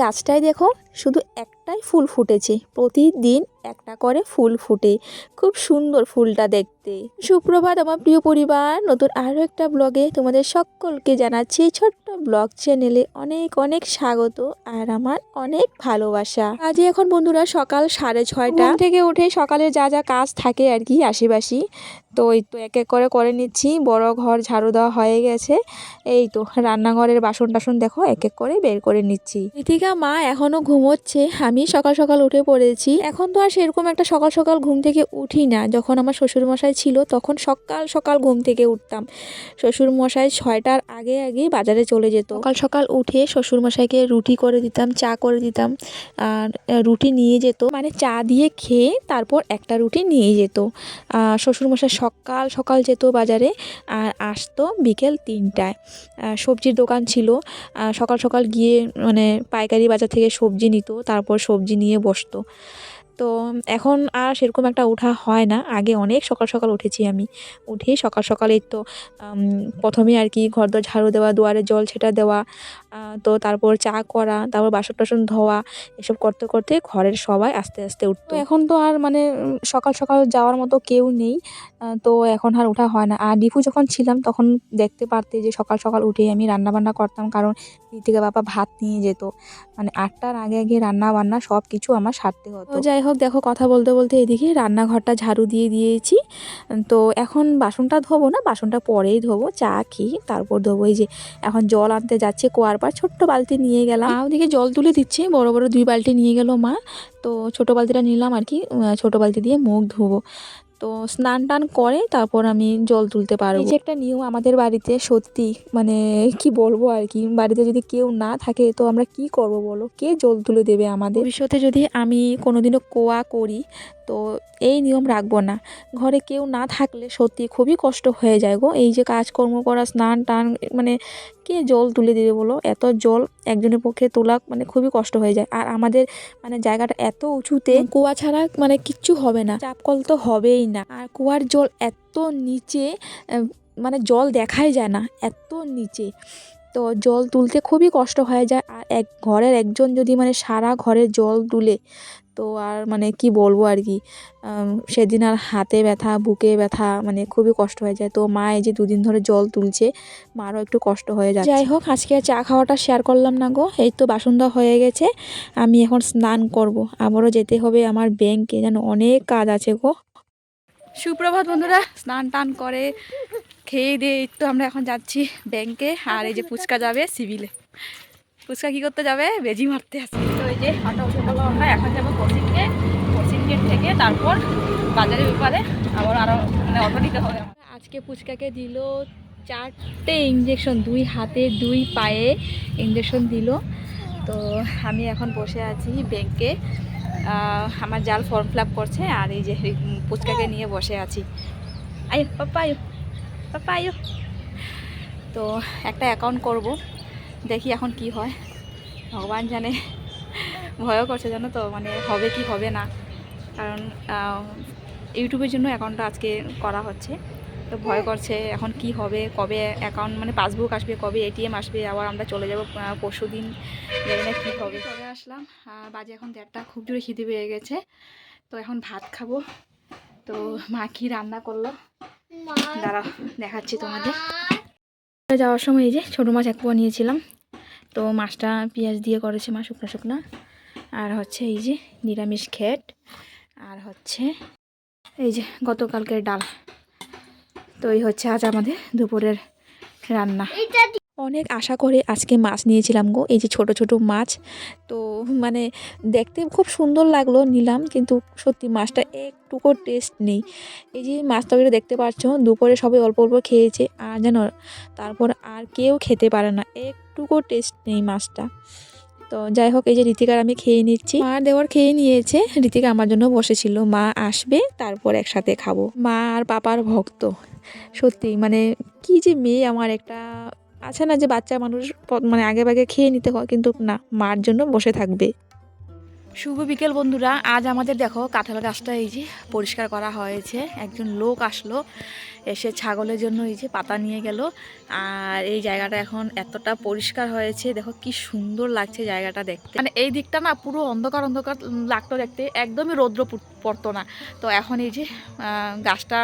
গাছটায় দেখো শুধু একটাই ফুল ফুটেছে। প্রতিদিন একটা করে ফুল ফুটে। খুব সুন্দর ফুলটা দেখতে। সুপ্রভাত আমার প্রিয় পরিবার, নতুন আরও একটা ব্লগে তোমাদের সকলকে জানাচ্ছি ছোট্ট ব্লগ চ্যানেলে অনেক অনেক স্বাগত আর আমার অনেক ভালোবাসা। আজ এখন বন্ধুরা সকাল সাড়ে ছয়টা। থেকে উঠে সকালে যা যা কাজ থাকে আর কি আশিবাসি তো এই তো এক এক করে করে নিচ্ছি। বড় ঘর ঝাড়ু দেওয়া হয়ে গেছে। এই তো রান্নাঘরের বাসন টাসন দেখো, এক এক করে বের করে নিচ্ছি। ঋতিকা মা এখনও ঘুমোচ্ছে। আমি সকাল সকাল উঠে পড়েছি। এখন তো আর সেরকম একটা সকাল সকাল ঘুম থেকে উঠি না। যখন আমার শ্বশুর মশাই ছিল তখন সকাল সকাল ঘুম থেকে উঠতাম। শ্বশুর মশাই ছয়টার আগে আগে বাজারে চলে যেত। সকাল সকাল উঠে শ্বশুর মশাইকে রুটি করে দিতাম, চা করে দিতাম, আর রুটি নিয়ে যেত। মানে চা দিয়ে খেয়ে তারপর একটা রুটি নিয়ে যেত। শ্বশুরমশাই সকাল সকাল যেত বাজারে আর আসতো বিকেল তিনটায়। সবজির দোকান ছিল। সকাল সকাল গিয়ে মানে পাইকারি বাজার থেকে সবজি নিত, তারপর সবজি নিয়ে বসতো। তো এখন আর সেরকম একটা ওঠা হয় না। আগে অনেক সকাল সকাল উঠেছি আমি। উঠেই সকাল সকালে তো প্রথমে আর কি ঘর দর ঝাড়ু দেওয়া, দুয়ারে জল ছেটা দেওয়া তো তারপর চা করা, তারপর বাসন টাসন ধোয়া, এসব করতে করতে ঘরের সবাই আস্তে আস্তে উঠতো। এখন তো আর মানে সকাল সকাল যাওয়ার মতো কেউ নেই তো এখন আর ওঠা হয় না। আর ডিপু যখন ছিলাম তখন দেখতে পারতে যে সকাল সকাল উঠে আমি রান্না বান্না করতাম। কারণ ঋতিকা বাবা ভাত নিয়ে যেত। মানে আটটার আগে আগে রান্না বান্না সব কিছু আমার সারতে হতো। যাই হোক দেখো কথা বলতে বলতে এদিকে রান্নাঘরটা ঝাড়ু দিয়ে দিয়েছি। তো এখন বাসনটা ধোবো না বাসনটা পরেই ধোবো চা খেয়ে তারপর ধোবো। এই যে এখন জল আনতে যাচ্ছে কুয়ার পর ছোট্ট বালতি নিয়ে গেলাম। ওদিকে জল তুলে দিচ্ছে বড় বড় দুই বালতি নিয়ে গেল মা। তো ছোটো বালতিটা নিলাম আর কি ছোটো বালতি দিয়ে মুখ ধোবো। তো স্নান টান করে তারপর আমি জল তুলতে পারব। এই যে একটা নিয়ম আমাদের বাড়িতে সত্যি মানে কি বলব আর কি বাড়িতে যদি কেউ না থাকে তো আমরা কি করব বলো? কে জল তুলে দেবে আমাদের? ভবিষ্যতে যদি আমি কোনোদিনও কোয়া করি তো এই নিয়ম রাখব না। ঘরে কেউ না থাকলে সত্যি খুবই কষ্ট হয়ে যায় গো। এই যে কাজকর্ম করা স্নান টান মানে কে জল তুলে দিবে বলো? এত জল একজনের পক্ষে তোলা মানে খুবই কষ্ট হয়ে যায়। আর আমাদের মানে জায়গাটা এত উঁচুতে কুয়া ছাড়া মানে কিচ্ছু হবে না। চাপকল তো হবেই না। আর কুয়ার জল এত নিচে মানে জল দেখাই যায় না এত নিচে। তো জল তুলতে খুবই কষ্ট হয়ে যায়। আর এক ঘরের একজন যদি মানে সারা ঘরের জল তুলে তো আর মানে কি বলব আর কি সেদিন আর হাতে ব্যথা বুকে ব্যথা মানে খুবই কষ্ট হয়ে যায়। তো মা এই যে দুদিন ধরে জল তুলছে মারও একটু কষ্ট হয়ে যায় যাই হোক আজকে চা খাওয়াটা শেয়ার করলাম না গো এই তো বাসন দেওয়া হয়ে গেছে আমি এখন স্নান করব। আবারও যেতে হবে আমার ব্যাংকে যেন অনেক কাজ আছে গো। সুপ্রভাত বন্ধুরা স্নান টান করে খেয়ে দিয়ে তো আমরা এখন যাচ্ছি ব্যাংকে আর এই যে ফুচকা যাবে সিভিলে। পুচকা কি করতে যাবে? বেজি মারতে আসবে। তো এই যে অটো উঠে আমরা এখন যাব কোচিং গেট কোচিং গেট থেকে তারপর বাজারের ব্যাপারে আবার আরও মানে অটো নিতে হবে আজকে ফুচকাকে দিল চারটে ইঞ্জেকশন দুই হাতে দুই পায়ে ইঞ্জেকশন দিল। তো আমি এখন বসে আছি ব্যাংকে আমার জাল ফর্ম ফিল করছে আর এই যে উম, পুচকাকে নিয়ে বসে আছি। আয়ো পাপ্পা আয়ো পাপ্পা আয়ো তো একটা অ্যাকাউন্ট করব। দেখি এখন কি হয়। ভগবান জানে ভয়ও করছে জানো তো মানে হবে কি হবে না। কারণ ইউটিউবের জন্য অ্যাকাউন্টটা আজকে করা হচ্ছে। তো ভয় করছে এখন কি হবে কবে অ্যাকাউন্ট মানে পাসবুক আসবে কবে এটিএম আসবে আবার আমরা চলে যাব পরশু দিন জানি না কী হবে। চলে আসলাম বাজে এখন দেড়টা খুব জোরে খিদে পেয়ে গেছে। তো এখন ভাত খাব। তো মা কি রান্না করল? দাঁড়াও দেখাচ্ছি তোমাদের। যাওয়ার সময় এই যে ছোটো মাছ এক পোয়া নিয়েছিলাম। তো মাছটা পেঁয়াজ দিয়ে করেছে মা শুকনো শুকনো। আর হচ্ছে এই যে নিরামিষ খেট। আর হচ্ছে এই যে গতকালকের ডাল। তো এই হচ্ছে আজ আমাদের দুপুরের রান্না। অনেক আশা করে আজকে মাছ নিয়েছিলাম গো, এই যে ছোট ছোট মাছ। তো মানে দেখতে খুব সুন্দর লাগল নিলাম, কিন্তু সত্যি মাছটা একটুকু টেস্ট নেই। এই যে মাছ তরকারি দেখতে পাচ্ছ, দুপুরে সবাই অল্প অল্প খেয়েছে, আর যেন তারপর আর কেউ খেতে পারে না, একটুকু টেস্ট নেই মাছটা। তো যাই হোক, এই যে ঋতিকার আমি খেয়ে নিচ্ছি। মা দেওয়ার খেয়ে নিয়েছে, ঋতিকা আমার জন্য বসেছিল, মা আসবে, তারপর একসাথে খাব। মা আর পাপার ভক্ত, সত্যি মানে কি যে মেয়ে আমার একটা আছে না যে বাচ্চা মানুষ মানে আগে ভাগে খেয়ে নিতে হয়, কিন্তু না, মার জন্য বসে থাকবে। শুভ বিকেল, বন্ধুরা। আজ আমাদের, দেখো, কাঁঠাল গাছটা এই যে পরিষ্কার করা হয়েছে। একজন লোক আসলো, এসে ছাগলের জন্য এই যে পাতা নিয়ে গেল। আর এই জায়গাটা এখন এতটা পরিষ্কার হয়েছে, দেখো কি সুন্দর লাগছে জায়গাটা দেখতে। মানে এই দিকটা না পুরো অন্ধকার অন্ধকার লাগতো দেখতে, একদমই রৌদ্র পড়তো না। তো এখন এই যে গাছটা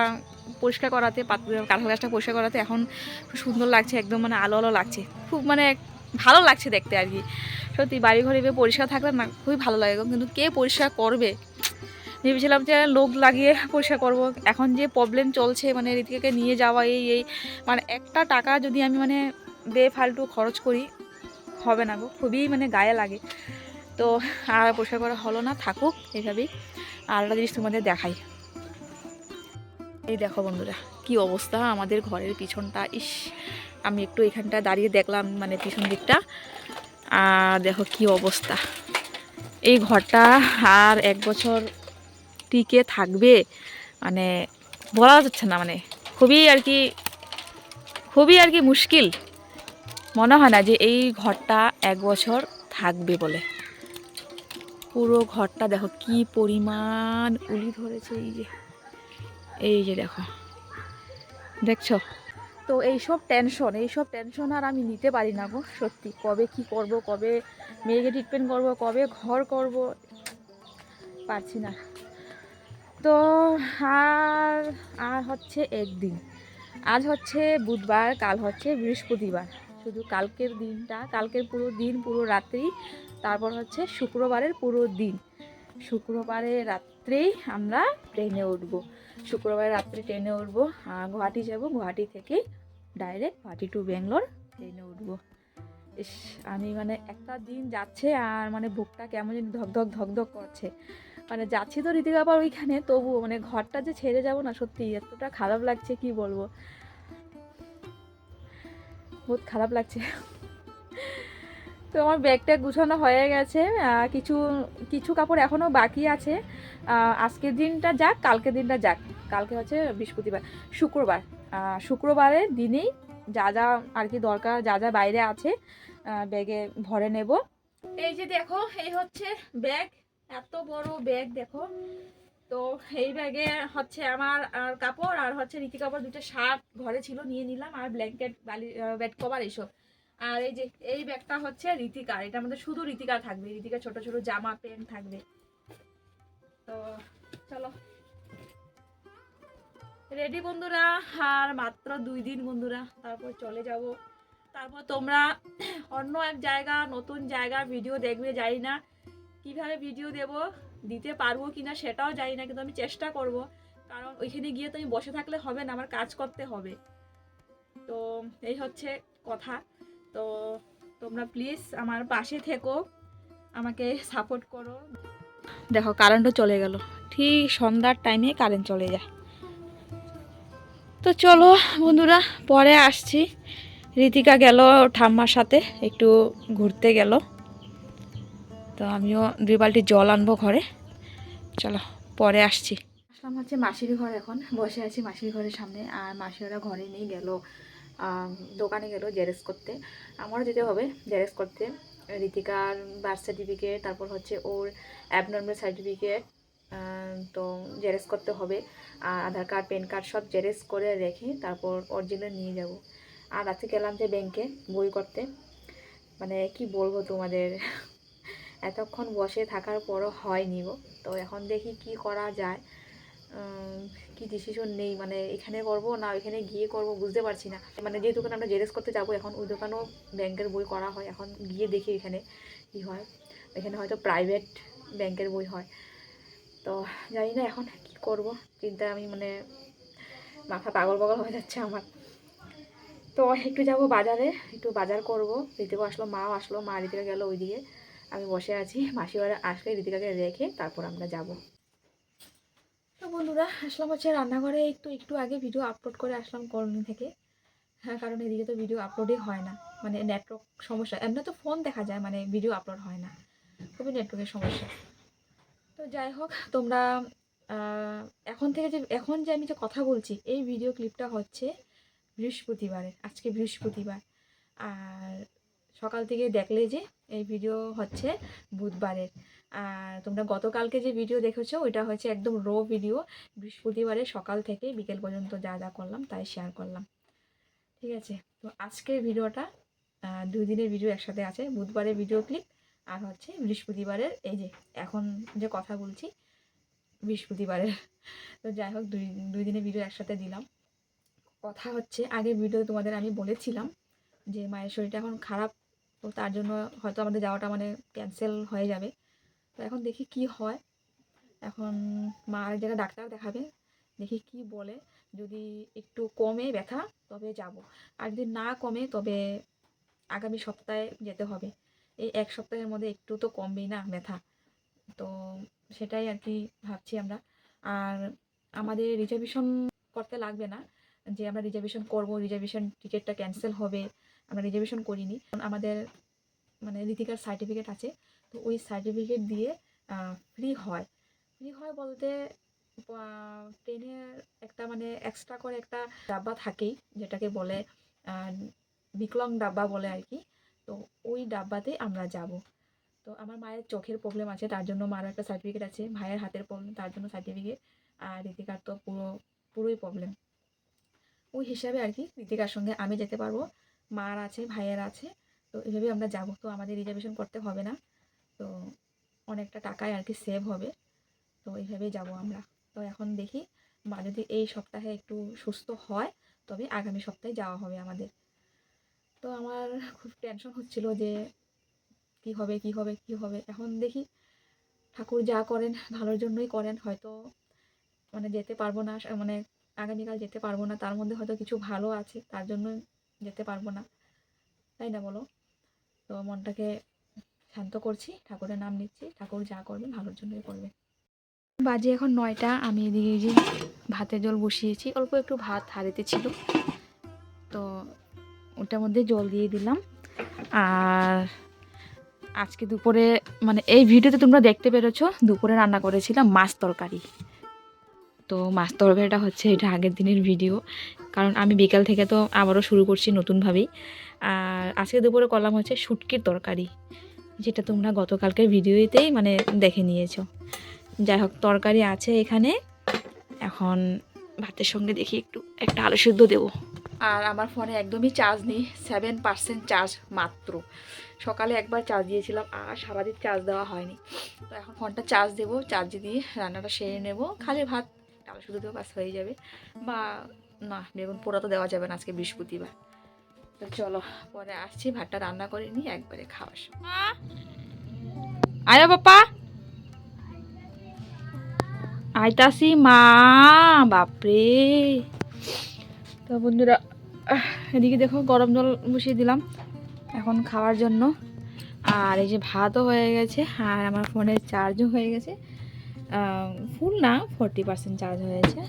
পরিষ্কার করাতে কাঁঠাল গাছটা পরিষ্কার করাতে এখন সুন্দর লাগছে, একদম মানে আলো আলো লাগছে। খুব মানে ভালো লাগছে দেখতে আর কি। সত্যি বাড়ি ঘরে এভাবে পরিষ্কার থাকলে না খুবই ভালো লাগে। কিন্তু কে পরিষ্কার করবে? ভেবেছিলাম যে লোক লাগিয়ে পরিষ্কার করব। এখন যে প্রবলেম চলছে মানে রীতিকাকে নিয়ে যাওয়া, এই এই মানে একটা টাকা যদি আমি মানে বেফালতু খরচ করি, হবে না গো। খুবই মানে গায়ে লাগে। তো আর পরিষ্কার করা হলো না, থাকুক এইভাবেই আর একটা জিনিস তোমাদের দেখাই। এই দেখো বন্ধুরা, কি অবস্থা আমাদের ঘরের পিছনটা। ইস, আমি একটু এখানটা দাঁড়িয়ে দেখলাম মানে পিছন দিকটা। আর দেখো কি অবস্থা। এই ঘরটা আর এক বছর টিকে থাকবে মানে বলা যাচ্ছে না মানে খুবই আর কি, খুবই আর কি মুশকিল। মনে হয় না যে এই ঘরটা এক বছর থাকবে বলে। পুরো ঘরটা দেখো কি পরিমাণ উলি ধরেছে, এই যে এই যে দেখো। দেখছ? তো এইসব টেনশন এইসব টেনশন আর আমি নিতে পারি না গো, সত্যি। কবে কি করব, কবে মেয়েকে ট্রিটমেন্ট করব, কবে ঘর করব, পারছি না। তো আর আর হচ্ছে একদিন। আজ হচ্ছে বুধবার, কাল হচ্ছে বৃহস্পতিবার। শুধু কালকের দিনটা, কালকের পুরো দিন, পুরো রাত্রি, তারপর হচ্ছে শুক্রবারের পুরো দিন। শুক্রবারের রাত্রেই আমরা ট্রেনে উঠব। শুক্রবার রাত্রে ট্রেনে উঠবো। গুয়াহাটি যাব। গুয়াহাটি থেকে ডাইরেক্ট গুয়াহাটি টু ব্যাঙ্গালোর ট্রেনে উঠবো। আমি মানে একটা দিন যাচ্ছে আর মানে বুকটা কেমন যেন ধকধক ধকধক করছে। মানে যাচ্ছি তো রীতিকা আবার ওইখানে, তবুও মানে ঘরটা যে ছেড়ে যাব না সত্যি এতটা খারাপ লাগছে, কি বলব? বহুত খারাপ লাগছে। তো আমার ব্যাগটা গুছানো হয়ে গেছে। কিছু কিছু কাপড় এখনও বাকি আছে। আজকের দিনটা যাক, কালকের দিনটা যাক। কালকে হচ্ছে বৃহস্পতিবার, শুক্রবার। শুক্রবারের দিনেই যা যা আর কি দরকার, যা যা বাইরে আছে ব্যাগে ভরে নেব। এই যে দেখো, এই হচ্ছে ব্যাগ, এত বড় ব্যাগ দেখো। তো এই ব্যাগে হচ্ছে আমার, আর কাপড়, আর হচ্ছে রীতি কাপড় দুটো শার্ট ঘরে ছিল, নিয়ে নিলাম। আর ব্ল্যাঙ্কেট, বালি বেড কভার এইসব। আর এই যে, এই ব্যাগটা হচ্ছে রীতিকার এটা আমাদের শুধু রীতিকার থাকবে। রীতিকার ছোট ছোট জামা, প্যান্ট থাকবে। তো চলো। রেডি বন্ধুরা? আর মাত্র দুই দিন বন্ধুরা। তারপর চলে যাব। তারপর তোমরা অন্য এক জায়গা, নতুন জায়গা ভিডিও দেখবে, জানি না কীভাবে ভিডিও দেব, দিতে পারব কি না সেটাও জানি না, কিন্তু আমি চেষ্টা করব। কারণ ওইখানে গিয়ে তো আমি বসে থাকলে হবে না, আমার কাজ করতে হবে। তো এই হচ্ছে কথা। তো তোমরা প্লিজ আমার পাশে থেকো, আমাকে সাপোর্ট করো। দেখো কারেন্টও চলে গেল। ঠিক সন্ধ্যার টাইমে কারেন্ট চলে যায়। তো চলো বন্ধুরা, পরে আসছি। রীতিকা গেল ঠাম্মার সাথে, একটু ঘুরতে গেল। তো আমিও দুই বালটি জল আনব ঘরে। চলো, পরে আসছি। আসলাম হচ্ছে মাসির ঘর এখন, বসে আছি মাসির ঘরের সামনে, আর মাসিরা ঘরে নিয়ে গেল। দোকানে গেল জেরক্স করতে। আমারও যেতে হবে জেরক্স করতে। রীতিকার বার্থ সার্টিফিকেট তারপর হচ্ছে ওর অ্যাবনর্মাল সার্টিফিকেট তো জেরক্স করতে হবে। আর আধার কার্ড প্যান কার্ড সব জেরক্স করে রেখে তারপর অরিজিনাল নিয়ে যাব। আর আজকে গেলাম যে ব্যাংকে বই করতে। মানে কি বলব তোমাদের? এতক্ষণ বসে থাকার পরও হয়নি গো। তো এখন দেখি কি করা যায়। কি ডিসিশন নেই? মানে এখানে করব না ওইখানে গিয়ে করব বুঝতে পারছি না। মানে যে দোকানে আমরা জেরক্স করতে যাব, এখন ওই দোকানেও ব্যাংকের বই করা হয়। এখন গিয়ে দেখি এখানে কি হয়। এখানে হয়তো প্রাইভেট ব্যাংকের বই হয়। তো জানি না এখন কি করব। চিন্তা আমি মানে মাথা পাগল পাগল হয়ে যাচ্ছে আমার। তো একটু যাব বাজারে, একটু বাজার করব। ঋতিকা আসলো, মাও আসলো, মা ঋতিকা গেল ওইদিকে। আমি বসে আছি মাসি বাড়ি আসলে ঋতিকাকে রেখে তারপর আমরা যাব। তো বন্ধুরা, আসলাম হচ্ছে রান্নাঘরে। একটু একটু আগে ভিডিও আপলোড করে আসলাম কলোনি থেকে। হ্যাঁ কারণ এদিকে তো ভিডিও আপলোডই হয় না। মানে নেটওয়ার্ক সমস্যা। এমনি তো ফোন দেখা যায় মানে ভিডিও আপলোড হয় না। খুবই নেটওয়ার্কের সমস্যা। তো যাই হোক, তোমরা এখন থেকে যে, এখন যে আমি যে কথা বলছি, এই ভিডিও ক্লিপটা হচ্ছে বৃহস্পতিবারে আজকে বৃহস্পতিবার। আর সকাল থেকে দেখলে যে এই ভিডিও হচ্ছে বুধবারের। আর তোমরা গতকালকে যে ভিডিও দেখেছ, ওইটা হচ্ছে একদম রো ভিডিও বৃহস্পতিবারে সকাল থেকে বিকেল পর্যন্ত যা যা করলাম তাই শেয়ার করলাম। ঠিক আছে? তো আজকের ভিডিওটা দুই দিনের ভিডিও একসাথে আছে, বুধবারের ভিডিও ক্লিপ আর হচ্ছে বৃহস্পতিবারের এই যে এখন যে কথা বলছি, বৃহস্পতিবারের। তো যাই হোক, দুই দুই দিনের ভিডিও একসাথে দিলাম। কথা হচ্ছে আগে ভিডিও তোমাদের আমি বলেছিলাম যে মায়ের শরীরটা এখন খারাপ তো তার জন্য হয়তো আমাদের যাওয়াটা মানে ক্যান্সেল হয়ে যাবে। তো এখন দেখি কি হয়। এখন মা আরেক জায়গায় ডাক্তার দেখাবে, দেখি কি বলে। যদি একটু কমে ব্যথা, তবে যাব। আর যদি না কমে, তবে আগামী সপ্তাহে যেতে হবে। এই এক সপ্তাহের মধ্যে একটু তো কমবেই না ব্যথা। তো সেটাই আর কি ভাবছি আমরা। আর আমাদের রিজার্ভেশন করতে লাগবে না। যে আমরা রিজার্ভেশন করব রিজার্ভেশন টিকিটটা ক্যান্সেল হবে আমরা রিজার্ভেশন করিনি। আমাদের মানে রীতিকার সার্টিফিকেট আছে, তো ওই সার্টিফিকেট দিয়ে ফ্রি হয়। ফ্রি হয় বলতে ট্রেনের একটা মানে এক্সট্রা করে একটা ডাব্বা থাকেই, যেটাকে বলে বিকলং ডাব্বা বলে আর কি। তো ওই ডাব্বাতে আমরা যাব। তো আমার মায়ের চোখের প্রবলেম আছে, তার জন্য মারও একটা সার্টিফিকেট আছে, ভাইয়ের হাতের প্রবলেম তার জন্য সার্টিফিকেট আর রীতিকার তো পুরো, পুরোই প্রবলেম ওই হিসাবে আর কি রীতিকার সঙ্গে আমি যেতে পারব। মার আছে, ভাইয়ের আছে। তো এইভাবে আমরা যাব। তো আমাদের রিজার্ভেশন করতে হবে না। তো অনেকটা টাকায় আর কি সেভ হবে। তো এইভাবেই যাব আমরা। তো এখন দেখি মা যদি এই সপ্তাহে একটু সুস্থ হয়, তবে আগামী সপ্তাহে যাওয়া হবে আমাদের। তো আমার খুব টেনশন হচ্ছিল যে কি হবে কি হবে কি হবে। এখন দেখি ঠাকুর যা করেন, ভালোর জন্যই করেন। হয়তো মানে যেতে পারব না মানে আগামীকাল যেতে পারব না। তার মধ্যে হয়তো কিছু ভালো আছে। তার জন্য যেতে পারব না। তাই না বলো? তো মনটাকে শান্ত করছি, ঠাকুরের নাম নিচ্ছি, ঠাকুর যা করবে ভালোর জন্যই করবে বাজে এখন নয়টা, আমি এদিকে যে ভাতের জল বসিয়েছি, অল্প একটু ভাত হারিতে ছিল। তো ওটার মধ্যে জল দিয়ে দিলাম। আর আজকে দুপুরে মানে এই ভিডিওতে তোমরা দেখতে পেরেছ, দুপুরে রান্না করেছিলাম মাছ তরকারি। তো মাছ তরকারিটা হচ্ছে এটা আগের দিনের ভিডিও। কারণ আমি বিকাল থেকে তো আবারও শুরু করছি নতুনভাবেই। আর আজকে দুপুরে করলাম হচ্ছে শুটকির তরকারি, যেটা তোমরা গতকালকের ভিডিওতেই মানে দেখে নিয়েছো। যাই হোক, তরকারি আছে এখানে। এখন ভাতের সঙ্গে দেখি একটু, একটা আলু সিদ্ধ দেবো। আর আমার ফোনে একদমই চার্জ নেই সেভেন পার্সেন্ট চার্জ মাত্র। সকালে একবার চার্জ দিয়েছিলাম, আর সারাদিন চার্জ দেওয়া হয়নি। তো এখন ফোনটা চার্জ দেবো, চার্জ দিয়ে রান্নাটা সেরে নেব। খালি ভাত, আলু সিদ্ধ দেবো বাস হয়ে যাবে। বা না বেগুন পোড়া তো দেওয়া যাবে না আজকে বৃহস্পতিবার। তো চলো পরে আসছি ভাতটা রান্না করে নিই একবারে খাওয়ার সময়। আয়া বাপ্পা। আইতাসি মা বাপরে। তো বন্ধুরা এদিকে দেখো গরম জল বসিয়ে দিলাম এখন খাওয়ার জন্য। আর এই যে ভাতও হয়ে গেছে আর আমার ফোনের চার্জও হয়ে গেছে। ফুল না ফোরটি পার্সেন্ট চার্জ হয়েছে।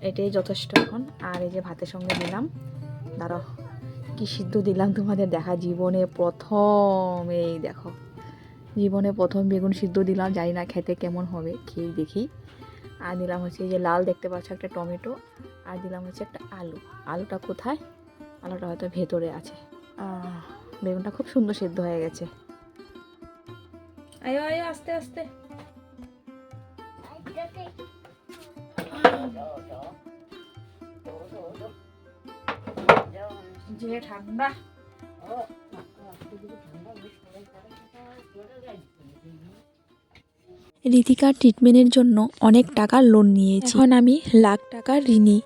এটাই যথেষ্ট এখন। আর এই যে ভাতের সঙ্গে দিলাম। দাঁড়াও, কি সিদ্ধ দিলাম তোমাদের দেখা। জীবনে প্রথম, এই দেখো। জীবনে প্রথম বেগুন সিদ্ধ দিলাম। জানি না খেতে কেমন হবে, খেয়ে দেখি। আর দিলাম হচ্ছে এই যে লাল, দেখতে পাচ্ছ একটা টমেটো। আর দিলাম হচ্ছে একটা আলু। আলুটা কোথায়? আলুটা হয়তো ভেতরে আছে। বেগুনটা খুব সুন্দর সিদ্ধ হয়ে গেছে। আয়ো আয়ো, আস্তে আস্তে। যে ঠান্ডা। ঋতিকার ট্রিটমেন্টের জন্য অনেক টাকা লোন নিয়েছি। এখন আমি লাখ টাকার ঋণী।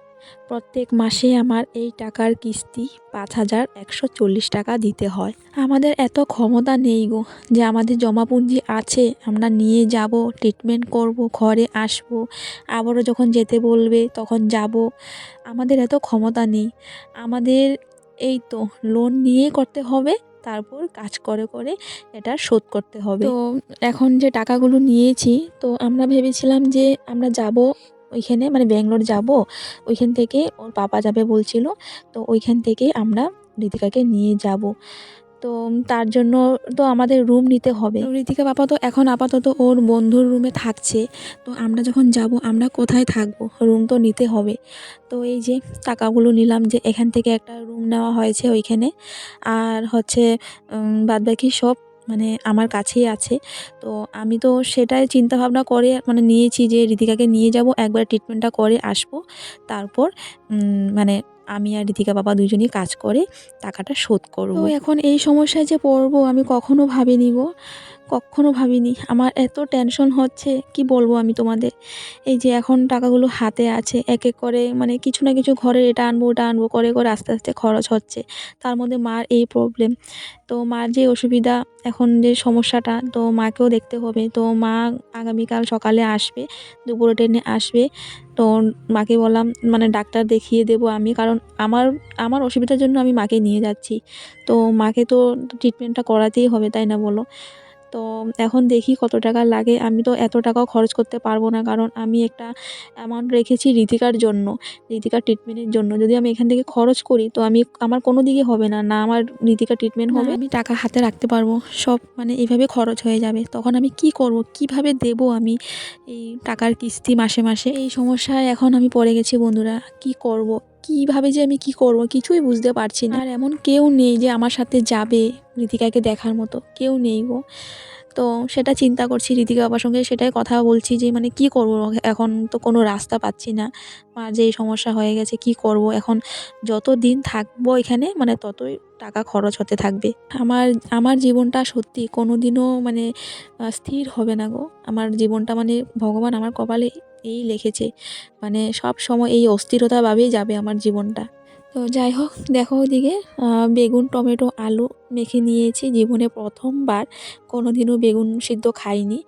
প্রত্যেক মাসে আমার এই টাকার কিস্তি পাঁচ হাজার একশো চল্লিশ টাকা দিতে হয়। আমাদের এত ক্ষমতা নেই গো যে আমাদের জমাপুঞ্জি আছে, আমরা নিয়ে যাব ট্রিটমেন্ট করব, ঘরে আসব, আবারও যখন যেতে বলবে তখন যাব। আমাদের এত ক্ষমতা নেই। আমাদের এই তো লোন নিয়ে করতে হবে, তারপর কাজ করে করে এটা শোধ করতে হবে। তো এখন যে টাকাগুলো নিয়েছি, তো আমরা ভেবেছিলাম যে আমরা যাব ওইখানে মানে ব্যাঙ্গালোর যাব, ওইখান থেকে ওর পাপা যাবে বলছিল, তো ওইখান থেকে আমরা ঋতিকাকে নিয়ে যাব। তো তার জন্য তো আমাদের রুম নিতে হবে। ঋতিকা বাবা তো এখন আপাতত ওর বন্ধুর রুমে থাকছে, তো আমরা যখন যাব আমরা কোথায় থাকব? রুম তো নিতে হবে। তো এই যে টাকাগুলো নিলাম যে এখান থেকে একটা রুম নেওয়া হয়েছে ওইখানে, আর হচ্ছে বাদবাকি সব মানে আমার কাছেই আছে। তো আমি তো সেটাই চিন্তা ভাবনা করে মানে নিয়েছি যে ঋতিকাকে নিয়ে যাব, একবার ট্রিটমেন্টটা করে আসব। তারপর মানে আমি আর ঋতিকা বাবা দুজনেই কাজ করে টাকাটা শোধ করব। এখন এই সমস্যায় যে পড়ব আমি কখনো ভাবিনি গো। কখনো ভাবিনি। আমার এত টেনশন হচ্ছে, কি বলব আমি তোমাদের? এই যে এখন টাকাগুলো হাতে আছে, এক এক করে মানে কিছু না কিছু ঘরে এটা আনব, ওটা আনব, করে করে আস্তে আস্তে খরচ হচ্ছে। তার মধ্যে মার এই প্রবলেম তো মার যে অসুবিধা, এখন যে সমস্যাটা, তো মাকেও দেখতে হবে। তো মা আগামীকাল সকালে আসবে, দুপুরে ট্রেনে আসবে। তো মাকে বললাম মানে ডাক্তার দেখিয়ে দেবো আমি, কারণ আমার আমার অসুবিধার জন্য আমি মাকে নিয়ে যাচ্ছি। তো মাকে তো ট্রিটমেন্টটা করাতেই হবে, তাই না বলো? তো এখন দেখি কত টাকা লাগে। আমি তো এত টাকাও খরচ করতে পারব না কারণ আমি একটা অ্যামাউন্ট রেখেছি ঋতিকার জন্য ঋতিকার ট্রিটমেন্টের জন্য। যদি আমি এখান থেকে খরচ করি তো আমি আমার কোনো দিকে হবে না না আমার ঋতিকা ট্রিটমেন্ট হবে। আমি টাকা হাতে রাখতে পারব সব মানে এইভাবে খরচ হয়ে যাবে। তখন আমি কি করব কীভাবে দেব আমি এই টাকার কিস্তি মাসে মাসে? এই সমস্যায় এখন আমি পড়ে গেছি বন্ধুরা কি করব? কীভাবে যে আমি কি করব, কিছুই বুঝতে পারছি না। আর এমন কেউ নেই যে আমার সাথে যাবে ঋতিকাকে দেখার মতো। কেউ নেই গো। তো সেটা চিন্তা করছি ঋতিকা বাবার সঙ্গে সেটাই কথা বলছি যে মানে কি করব? এখন তো কোনো রাস্তা পাচ্ছি না। মার যে সমস্যা হয়ে গেছে, কি করব? এখন যত দিন থাকব এখানে মানে ততই টাকা খরচ হতে থাকবে। আমার আমার জীবনটা সত্যি কোনো দিনও মানে স্থির হবে না গো। আমার জীবনটা মানে ভগবান আমার কপালে এই লিখেছে মানে সব সময় এই অস্থিরতাভাবেই যাবে আমার জীবনটা। তো যাই হোক, দেখো ওদিকে বেগুন, টমেটো, আলু মেখে নিয়েছি। জীবনে প্রথমবার কোনো দিনও বেগুন সিদ্ধ খাইনি।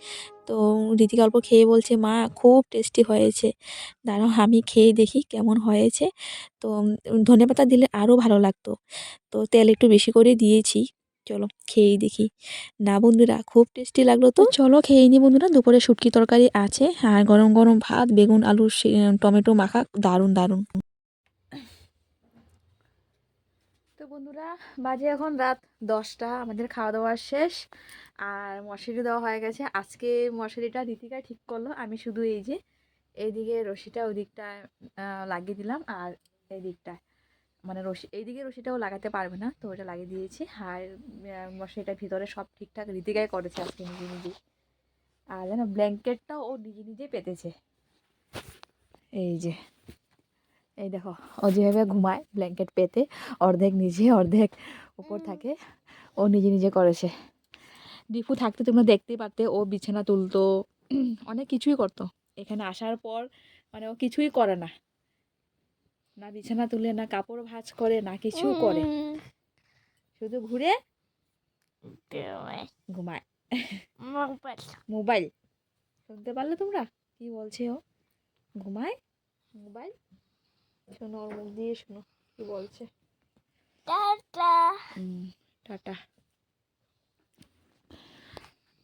তো রীতিকা অল্প খেয়ে বলছে, মা, খুব টেস্টি হয়েছে। দাঁড়াও, আমি খেয়ে দেখি কেমন হয়েছে। তো ধনে পাতা দিলে আরও ভালো লাগতো। তো তেল একটু বেশি করে দিয়েছি। চলো, খেয়েই দেখি। না বন্ধুরা, খুব টেস্টি লাগল তো। চলো, খেয়ে নি বন্ধুরা। দুপুরে শুটকি তরকারি আছে। আর গরম গরম ভাত, বেগুন, আলু টমেটো মাখা, দারুণ দারুণ তো বন্ধুরা, বাজে এখন রাত দশটা, আমাদের খাওয়া দাওয়া শেষ। আর মশারি দেওয়া হয়ে গেছে। আজকে মশারিটা ঋতিকা ঠিক করল, আমি শুধু এই যে এইদিকে রশিটা ওই দিকটা লাগিয়ে দিলাম আর এই দিকটা মানে রশি, এইদিকে রশিটাও লাগাতে পারবে না, তো ওটা লাগিয়ে দিয়েছি। আর মশারিটার ভিতরে সব ঠিকঠাক ঋতিকাই করেছে আজকে নিজে নিজে আর যেন ব্ল্যাঙ্কেটটাও ও নিজে নিজেই পেতেছে। এই যে। এই দেখো ও যেভাবে ঘুমায় ব্ল্যাঙ্কেট পেতে অর্ধেক নিজে অর্ধেক উপর থাকে ও নিজে নিজে করেছে দীপু থাকতে তোমরা দেখতেই পারতে ও বিছানা তুলতো অনেক কিছুই করতো। এখানে আসার পর মানে ও কিছুই করে না। না বিছানা তুলে না কাপড় ভাজ করে না কিছু করে। শুধু ঘুরে ঘুমায়। মোবাইল। শুনতে পারলে তোমরা? কি বলছে ও? ঘুমায়? মোবাইল? শোনো ওর মুখ দিয়ে শোনো কি বলছে? হুম, টাটা।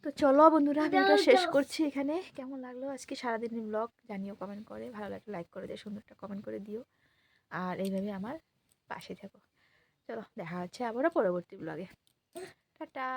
তো চলো বন্ধুরা ভিডিওটা শেষ করছি এখানে। কেমন লাগল আজকে সারাদিনের ব্লগ জানিও কমেন্ট করে। ভালো লাগলে লাইক করে দিও সুন্দর একটা কমেন্ট করে দিও। আর এইভাবে আমার পাশে থাকো। চলো দেখা হচ্ছে আবারও পরবর্তী ব্লগে টাটা।